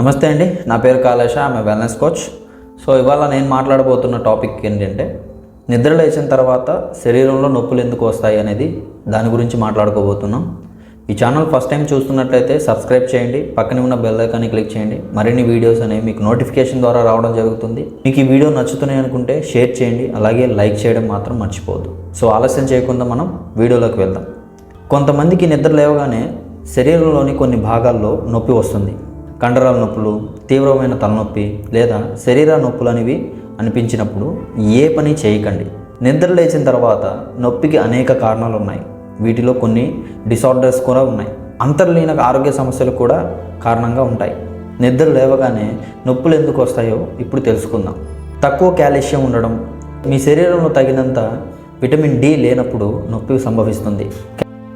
నమస్తే అండి. నా పేరు కాలేష ఆమె వెల్నెస్ కోచ్ సో ఇవాళ నేను మాట్లాడబోతున్న టాపిక్ ఏంటంటే నిద్ర లేచిన తర్వాత శరీరంలో నొప్పులు ఎందుకు వస్తాయి అనేది దాని గురించి మాట్లాడుకోబోతున్నాం. ఈ ఛానల్ ఫస్ట్ టైం చూస్తున్నట్లయితే సబ్స్క్రైబ్ చేయండి. పక్కనే ఉన్న బెల్ ఐకాన్ని క్లిక్ చేయండి. మరిన్ని వీడియోస్ అనేవి మీకు నోటిఫికేషన్ ద్వారా రావడం జరుగుతుంది. మీకు ఈ వీడియో నచ్చుతున్నాయి అనుకుంటే షేర్ చేయండి. అలాగే లైక్ చేయడం మాత్రం మర్చిపోవద్దు. సో ఆలస్యం చేయకుండా మనం వీడియోలోకి వెళ్దాం. కొంతమందికి నిద్ర లేవగానే శరీరంలోని కొన్ని భాగాల్లో నొప్పి వస్తుంది. కండరాల నొప్పులు తీవ్రమైన తలనొప్పి లేదా శరీర నొప్పులు అనేవి అనిపించినప్పుడు ఏ పని చేయకండి. నిద్ర లేచిన తర్వాత నొప్పికి అనేక కారణాలు ఉన్నాయి వీటిలో కొన్ని డిసార్డర్స్ కూడా ఉన్నాయి. అంతర్లీన ఆరోగ్య సమస్యలు కూడా కారణంగా ఉంటాయి. నిద్ర లేవగానే నొప్పులు ఎందుకు వస్తాయో ఇప్పుడు తెలుసుకుందాం. తక్కువ కాల్షియం ఉండడం మీ శరీరంలో తగినంత విటమిన్ డి లేనప్పుడు నొప్పి సంభవిస్తుంది.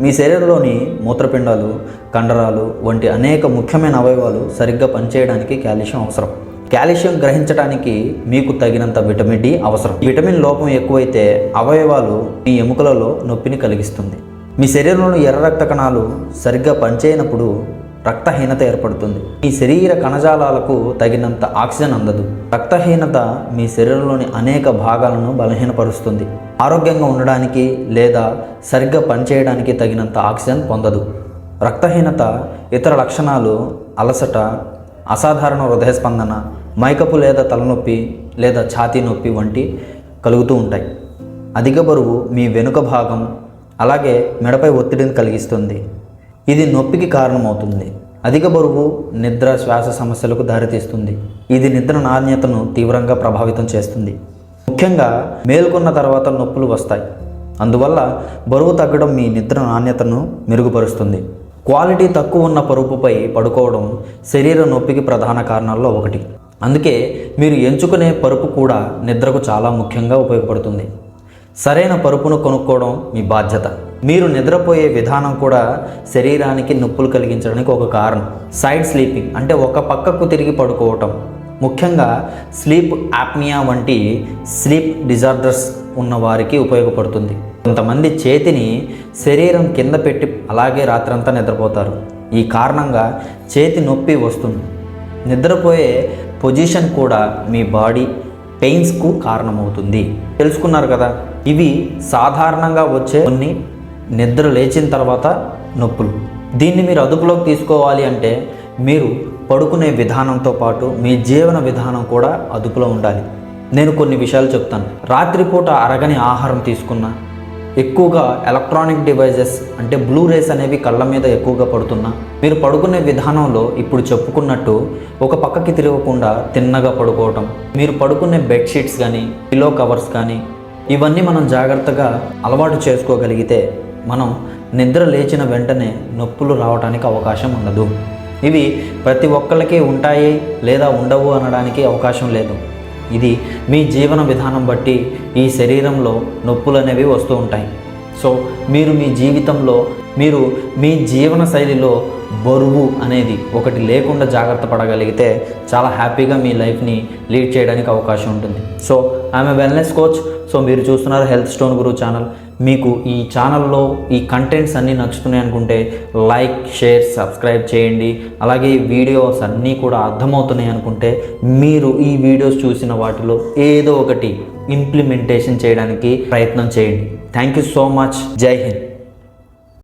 మీ శరీరంలోని మూత్రపిండాలు కండరాలు వంటి అనేక ముఖ్యమైన అవయవాలు సరిగ్గా పనిచేయడానికి కాల్షియం అవసరం. కాల్షియం గ్రహించడానికి మీకు తగినంత విటమిన్ డి అవసరం. విటమిన్ లోపం ఎక్కువైతే అవయవాలు మీ ఎముకలలో నొప్పిని కలిగిస్తుంది. మీ శరీరంలోని ఎర్ర రక్త కణాలు సరిగ్గా పనిచేయనప్పుడు రక్తహీనత ఏర్పడుతుంది. మీ శరీర కణజాలాలకు తగినంత ఆక్సిజన్ అందదు. రక్తహీనత మీ శరీరంలోని అనేక భాగాలను బలహీనపరుస్తుంది. ఆరోగ్యంగా ఉండడానికి లేదా సరిగ్గా పనిచేయడానికి తగినంత ఆక్సిజన్ పొందదు. రక్తహీనత ఇతర లక్షణాలు అలసట అసాధారణ హృదయ స్పందన మైకపు లేదా తలనొప్పి లేదా ఛాతీ నొప్పి వంటి కలుగుతూ ఉంటాయి. అధిక బరువు మీ వెనుక భాగం అలాగే మెడపై ఒత్తిడిని కలిగిస్తుంది. ఇది నొప్పికి కారణమవుతుంది. అధిక బరువు నిద్ర శ్వాస సమస్యలకు దారితీస్తుంది. ఇది నిద్ర నాణ్యతను తీవ్రంగా ప్రభావితం చేస్తుంది. ముఖ్యంగా మేల్కొన్న తర్వాత నొప్పులు వస్తాయి. అందువల్ల బరువు తగ్గడం మీ నిద్ర నాణ్యతను మెరుగుపరుస్తుంది. క్వాలిటీ తక్కువ ఉన్న పరుపుపై పడుకోవడం శరీర నొప్పికి ప్రధాన కారణాల్లో ఒకటి. అందుకే మీరు ఎంచుకునే పరుపు కూడా నిద్రకు చాలా ముఖ్యంగా ఉపయోగపడుతుంది. సరైన పరుపును కొనుక్కోవడం మీ బాధ్యత. మీరు నిద్రపోయే విధానం కూడా శరీరానికి నొప్పులు కలిగించడానికి ఒక కారణం. సైడ్ స్లీపింగ్ అంటే ఒక పక్కకు తిరిగి పడుకోవటం. ముఖ్యంగా స్లీప్ యాప్నియా వంటి స్లీప్ డిజార్డర్స్ ఉన్న వారికి ఉపయోగపడుతుంది. కొంతమంది చేతిని శరీరం కింద పెట్టి అలాగే రాత్రంతా నిద్రపోతారు. ఈ కారణంగా చేతి నొప్పి వస్తుంది. నిద్రపోయే పొజిషన్ కూడా మీ బాడీ పెయిన్స్కు కారణమవుతుంది. తెలుసుకున్నారు కదా? ఇవి సాధారణంగా వచ్చే కొన్ని నిద్ర లేచిన తర్వాత నొప్పులు. దీన్ని మీరు అదుపులోకి తీసుకోవాలి అంటే మీరు పడుకునే విధానంతో పాటు మీ జీవన విధానం కూడా అదుపులో ఉండాలి. నేను కొన్ని విషయాలు చెప్తాను. రాత్రిపూట అరగని ఆహారం తీసుకున్నా ఎక్కువగా ఎలక్ట్రానిక్ డివైజెస్ అంటే బ్లూ రేస్ అనేవి కళ్ళ మీద ఎక్కువగా పడుతున్నా మీరు పడుకునే విధానంలో ఇప్పుడు చెప్పుకున్నట్టు ఒక పక్కకి తిరగకుండా తిన్నగా పడుకోవటం మీరు పడుకునే బెడ్షీట్స్ కానీ పిలో కవర్స్ కానీ ఇవన్నీ మనం జాగ్రత్తగా అలవాటు చేసుకోగలిగితే మనం నిద్ర లేచిన వెంటనే నొప్పులు రావడానికి అవకాశం ఉండదు. ఇవి ప్రతి ఒక్కరికి ఉంటాయి లేదా ఉండవు అనడానికి అవకాశం లేదు. ఇది మీ జీవన విధానం బట్టి ఈ శరీరంలో నొప్పులు అనేవి వస్తూ ఉంటాయి. సో మీరు మీ జీవితంలో మీరు మీ జీవన శైలిలో బరువు అనేది ఒకటి లేకుండా జాగ్రత్త పడగలిగితే చాలా హ్యాపీగా మీ లైఫ్ని లీడ్ చేయడానికి అవకాశం ఉంటుంది. సో ఆమె వెల్నెస్ కోచ్. సో మీరు చూస్తున్నారు హెల్త్ స్టోన్ గురు ఛానల్. మీకు ఈ ఛానల్లో ఈ కంటెంట్స్ అన్నీ నచ్చుతున్నాయి అనుకుంటే లైక్ షేర్ సబ్స్క్రైబ్ చేయండి. అలాగే వీడియోస్ అన్నీ కూడా అర్థమవుతున్నాయి అనుకుంటే మీరు ఈ వీడియోస్ చూసిన వాటిలో ఏదో ఒకటి ఇంప్లిమెంటేషన్ చేయడానికి ప్రయత్నం చేయండి. థ్యాంక్ యూ సో మచ్ జై హింద్